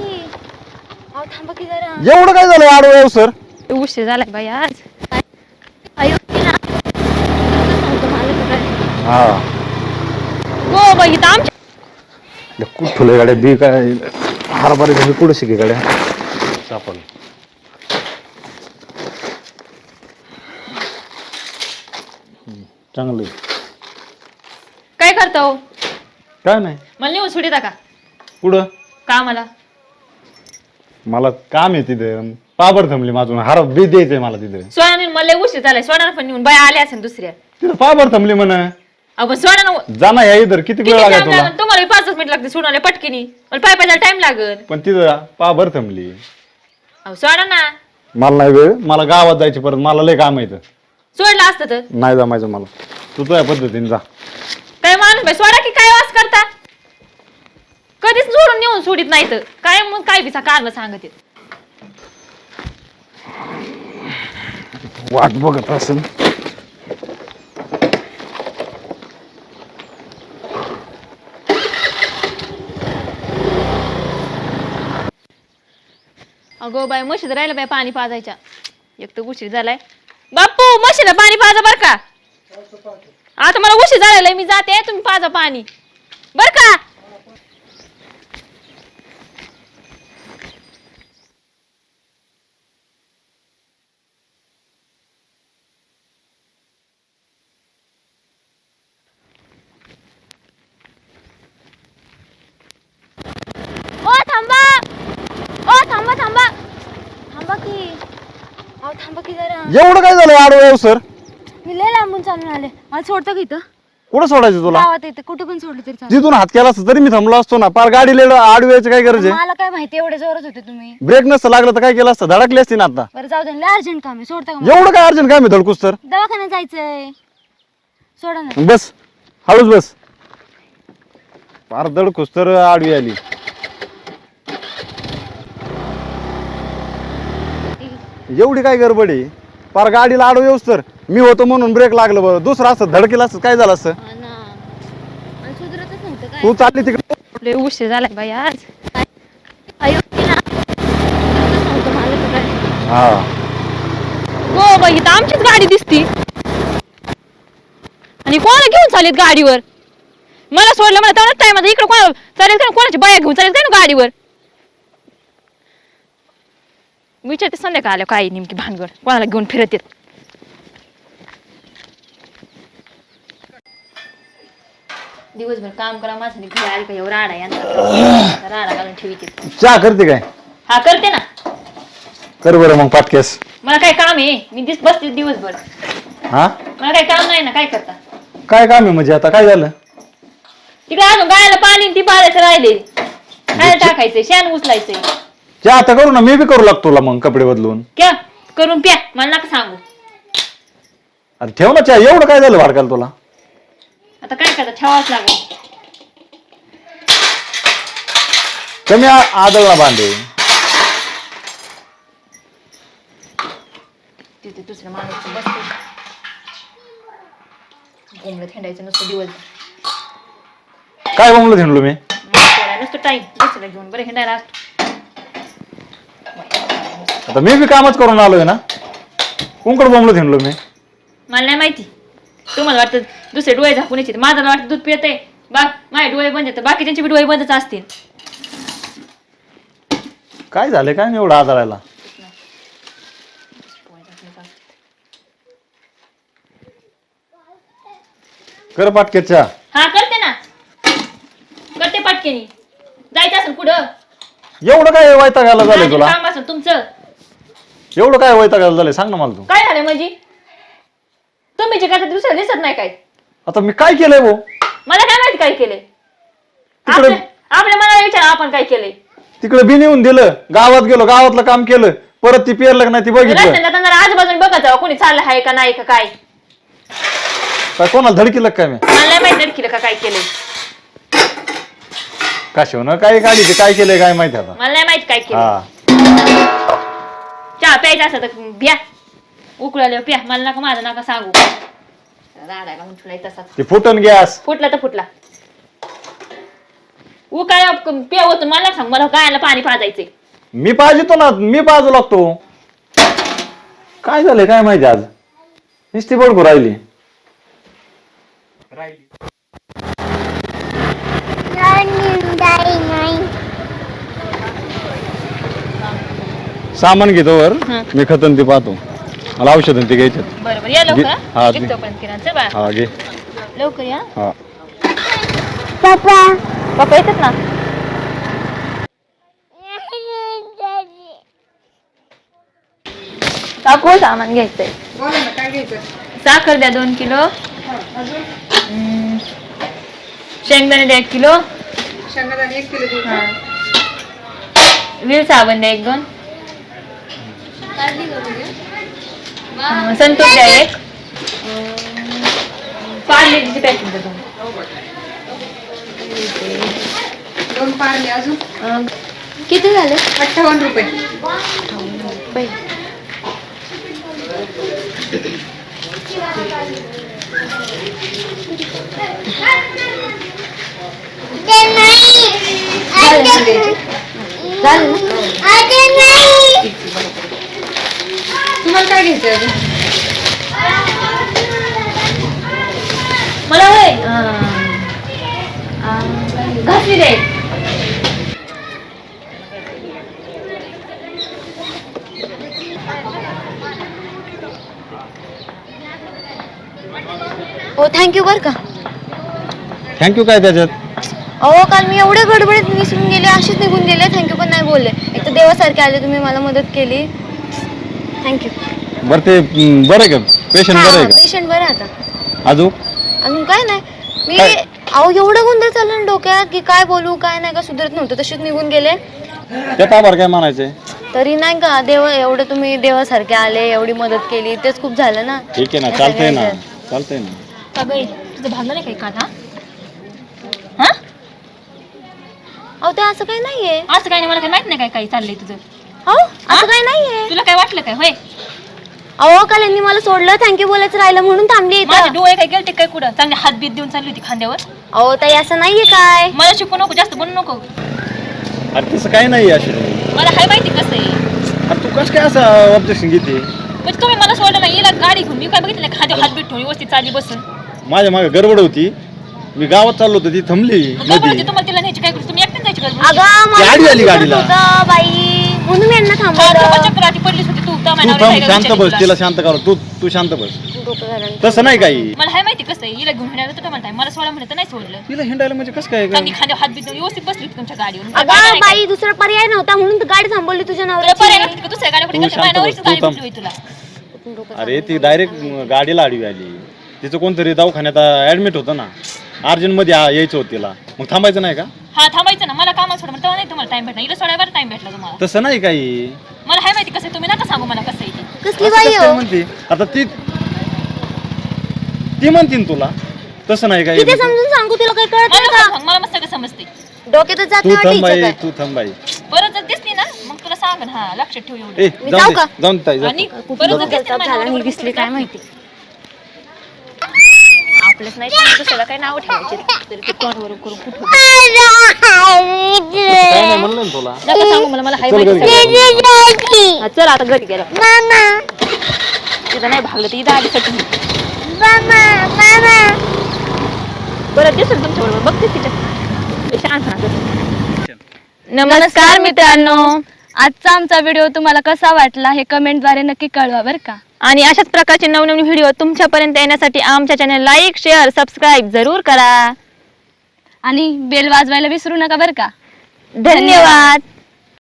की. अहो थांबा की जरा. एवढं काय झालं आडवं सर उशीर झालाय बाई आज. सांगतो मला. हा. हो बाई इथं आमच्या गाड्या? बी काय? हरभरे तुम्ही कुठं शिके गाड्या? सापड चांगलं आहे. काय करता हो? काय नाही. मला नेऊन सोडिता का? कुठं? का मला काम आहे तिथे. पाबर थांबली माझून हार बी द्यायचंय मला तिथे. सोनाने मला लय उशीर झालाय. सोनाने पण नेऊन बाय आल्या असेल दुसऱ्या. तिथं पाबर थांबली म्हण. अहो सोना जाना या इधर. किती किती वेळ लागेल तुला? लागेल तुम्हाला पाचच मिनिट लागते सोनाला पटकिनी. मला पाय पायला टाइम लागल पण तिथं पाबर थांबली. अहो सोडा ना मला नाही वेळ. मला गावात जायची परत. मला लय काम आहे इथं. सोडलं असतं तर. नाही जमायचं मला. तू तुझ्या पद्धतीने जा. काय माणूस बाई सोडा की काय वास करता? कधीच जोडून नेऊन सोडित नाही तर काय मग काय बिसा कारण सांगत. आहेत. वाट बघत असेल अगो बाई म्हशीत राहिलं बाई पाणी पाजायच्या. एक तर उशीर झालाय. बापू म्हशीला पाणी पाजा बर का. आता मला उशीर झालेला मी जाते तुम्ही पाजा पाणी. बर का ओ थांबा ओ थांबा थांबा थांबा की अहो थांबा की जरा. एवढं काय झालं? आडवं सर. मी लय लांबून चालून आले. मला सोडतं की इथं? कुठं सोडायचं तुला? गावात कुठे पण सोडलं तरी चालेल. जिथून हात केला असता तरी मी थांबलो असतो ना. पार गाडी लेड आडवायचं काय गरज आहे? मला काय माहिती एवढे जोरच होते तुम्ही. ब्रेक नसतं लागलं तर काय केलं असतं? धडकली असती ना आता. बरं जाऊ दे. लय अर्जंट काम आहे. सोडता का मला? एवढं काय अर्जंट काय मी धडकूस तर दवाखान्यात जायचंय. सोडा ना. बस. हळूच बस. पार धडकूस तर आडवी आली. एवढी काय गडबड आहे? पार गाडीला आडव येऊस तर. मी होतो म्हणून ब्रेक लागलं बरं. दुसरं असतं धडकेलं असतं काय झालं असतं हा ना. मला सुधरतच नव्हतं काय? तू चालली तिकडे. लय उशीर झालाय बाई आज. अयो की ना सांगतो मला तर काय. हा. हो बाई इथं आमचीच गाडी दिसती. आणि कोणाला घेऊन चालेल गाडीवर? मला सोडलं मला तेवढाच टाइम इकडे कोणा चालेल का कोणाची बाया घेऊन चालेल का ना गाडीवर? विचारते संध्याकाळ आल्या काय नेमकी भानगड? कोणाला घेऊन फिरत येत? दिवसभर काम करा माझं घरी आली का? एवढा राडा यांचा. राडा घालून ठेवते चहा करते काय? हा करते ना. कर बरं मग पाटकेस मला काय काम आहे? मी दिस बसते दिवसभर. हा? मला काही काम नाही ना काय करता? काय काम आहे म्हणजे आता? काय झालं? तिकडे अजून गायला पाणी आणि ती पाजायचं राहिले काय टाकायचंय शेण उचलायचंय. चहा आता करू ना मी बी करू लागतो तुला मग कपडे बदलून. क्या करून प्या मला नका सांगू. अरे ठेव ना चहा एवढं काय झालं वाडकाल तुला? आता काय करता ठेवाच लागेल. कमी आ- आदळला बांधे तिथे दुसरं माणूस बसते कोंबडं थेंडायचं नुसतं दिवस काय बोंबलं थिंडलो मी? नुसतं टाईम दुसरं घेऊन बरं हिंडायला असतो. आता मी बी कामच करून आलोय ना. कुंकड बोंबलं थिंडलो मी. मला नाही माहिती. तुम्हाला वाटतं दुसरे डोळे झाकून यायचे माझं वाटतं दूध पियते बा माझे डोळे बंद येतात बाकीच्यांचे बी डोळे बंदच असतील. काय झालं काय नाही एवढं आदळायला. कर पाटके चहा. हा करते ना. करते पटकेनी जायचं असेल कुठं? एवढं काय वैतागायला झालंय माझं तुला? काम असेल तुमचं. एवढं काय वैतागायला झालंय? सांग ना मला तू. काय झालं म्हणजे तुम्ही जे ते दुसरं दिसत नाही काय आता मी काय केलंय भाऊ? मला काय माहिती काय तिकडे आपल्या आपल्या मनाला विचार आपण काय केलंय? तिकडे बी नेऊन दिलं गावात गेलो गावातलं काम केलं परत ती पेरलं का नाही ती बघितलं. जाताना आजूबाजूने बघत जावं कोणी चाललं आहे का नाही का काय. काय कोणाला धडकीलं का काय मी? मला नाही माहिती का काय केलंय. काशवनं काय ते? काय केलंय काय माहिती आता? मला नाही माहिती काय केलं हा. चहा प्यायचा असं तर प्या. उकळाल्यावर प्या. मला नका माझं नका सांगू. राडायला म्हणून तुला तसाच ते फुटन गॅस. फुटला तर फुटला. उ काय पे होतं. मला सांग मला गायला पाणी पाजायचंय. मी पाहिजे ना मी पाजू लागतो. काय झालंय काय माहिती आज? नुसती बडकू राहिली. सामान घेतो वर. हं. मी खतन ते पाहतो. मला औषधं ते घ्यायचे बरोबर या घे- लवकर हा, हा. घे. तोपर्यंत किराणा चल बाळा हा घे. लवकर या. हा. पप्पा. येतात ना? काकू सामान घ्यायचंय. बोला ना काय घ्यायचं साखर द्या दोन किलो. हम्म, शेंगदाणे द्या एक किलो. शेंगदाणे एक किलो देऊ हा. वीर साबण द्या एक दोन. अं, संतूर द्या एक. पार्लेची पॅकिंग द्या दोन पारले अजून? किती झाले? अठ्ठावन्न रुपये. झाले. ना द्यायचे? तुम्हाला काय घ्यायचं अजून? मला होय. घासली द्या एक. हो थँक्यू बर का. थँक्यू काय त्याच्यात? अहो काल मी एवढे गडबडीत विसरून गेले अशीच निघून गेले थँक्यू पण नाही बोलले. एक तर देवासारखे आले तुम्ही मला मदत केली. थँक्यू बरं ते बरं आहे का? पेशंट बरं आहे पेशंट बरं आता. का अजून? अजून काय नाही. मी काय? अहो एवढं गोंधळ चाललं ना डोक्यात की काय बोलू काय नाही का सुधरत नव्हतं. तशीच निघून गेले. त्यात आभार काय म्हणायचंय तरी नाही का देव एवढं तुम्ही देवासारखे आले एवढी मदत केली तेच खूप झालं ना. ठीक आहे ना चालतंय ना. चालतंय ना. का गं, तुझं भागलं नाही काही काल हा? हा? अहो ते असं काही नाहीये. असं काही नाही मला काही माहीत नाही काय काही चाललंय तुझं. हो? असं काही नाहीये. तुला काय वाटलं काय? होय. अहो काल यांनी मला सोडलं. थँक्यू बोलायचं राहिलं म्हणून थांबली माझे इथं डोळे काय गेलते काय कुठं? चांगले हात बीत देऊन चालली होती खांद्यावर. अहो ताई असं नाहीये काय? मला शिकू नको जास्त बनू नको. अरे तसं काय नाही अशी. मला काय माहिती कसं आहे. अरे तू कसं काय असं ऑब्जेक्शन घेते? म्हणजे तुम्ही मला सोडलं नाही. येला गाडी घेऊन मी काय बघितलं नाही? खांद्यावर हात बीत ठेवून व्यवस्थित चालली बसून. माझ्या मागे गडबड होती. मी गावात चाललो होतो ती थांबली मग काय मध्ये बोलते तुम्हाला तिला न्यायची काय करू तुम्ही एकट्याच जायची गरज अगं मला आली गाडीला. होतं, बाई. म्हणून यांना थांबवलं. चक्कर आधी पडलीच होती तू त्या तू महिन्यावर थांब काय शांत बस तुला? शांत कर तू तू शांत बस. डोकं झालं. तसं नाही काही. मला हाय माहिती कसं आहे हिला घेऊन येणार होतं म्हणताय? मला सोडा तर नाही सोडलं. तिला हिंडायला म्हणजे कसं काय? चांगली हात व्यवस्थित बसली होती तुमच्या गाडीवर अगं बाई दुसरा पर्याय नव्हता म्हणून तर गाडी थांबवली तुझ्या तुला पर्याय नवऱ्याची नव्हती का? दुसऱ्या गाडीवर तू गेलती? शांत माझ्या बस, नवरीचीच तू गाडी थांब. भेटली होती तुला. अरे ती डायरेक्ट गाडीला आडवी आली. तिचं कोणतरी दवाखान्यात ऍडमिट होतं ना. अर्जंटमध्ये आ- यायचं होतं तिला. मग थांबायचं नाही का? हा थांबायचं ना. मला सोडा नाही तुम्हाला टाइम भेटला हिला सोडायवर टाइम भेटला तुम्हाला. तसं नाही काही. मला हाय माहिती कसं आहे, तुम्ही नका सांगू मला कसं आहे ते. कसली असं बाई कसं काय हो म्हणते? आता ती ती म्हणते ना तुला. तसं नाही काही किती समजून सांगू तुला काही कळत मला नाही नको का सांग, मला मस्त सगळं समजते डोक्यातच जात तू नाही काय. तू थांबाई परत जर दिसली ना? मग तुला सांग हा लक्षात ठेव एवढं ए मी जाऊन जाऊ दे का? जाऊन ताई. आणि परत जर दिसली ना गलताप झाला माझ्या ही दिसली काय माहिती? आपलंच नाही तर दुसऱ्याला काय नाव ठेवायचे तरी ते तोंडवर करून कुठं काय नाही म्हणलं ना तुला? नका सांगू मला मला हाय चल माहिती घरी सगळं. हा, चल आता घरी गेलो. तिथं नाही भागलं तर इथं आधी सटून परत दिसेल तुमच्या बरोबर बघते तिच्या शांत राहा. नमस्कार मित्रांनो. आजचा आमचा व्हिडिओ तुम्हाला कसा वाटला हे कमेंटद्वारे नक्की कळवा बरं का. आणि अशाच प्रकारचे नवनवीन व्हिडिओ तुमच्यापर्यंत येण्यासाठी आमच्या चॅनल लाईक शेअर सबस्क्राईब जरूर करा. आणि बेल वाजवायला विसरू नका बरं का? धन्यवाद.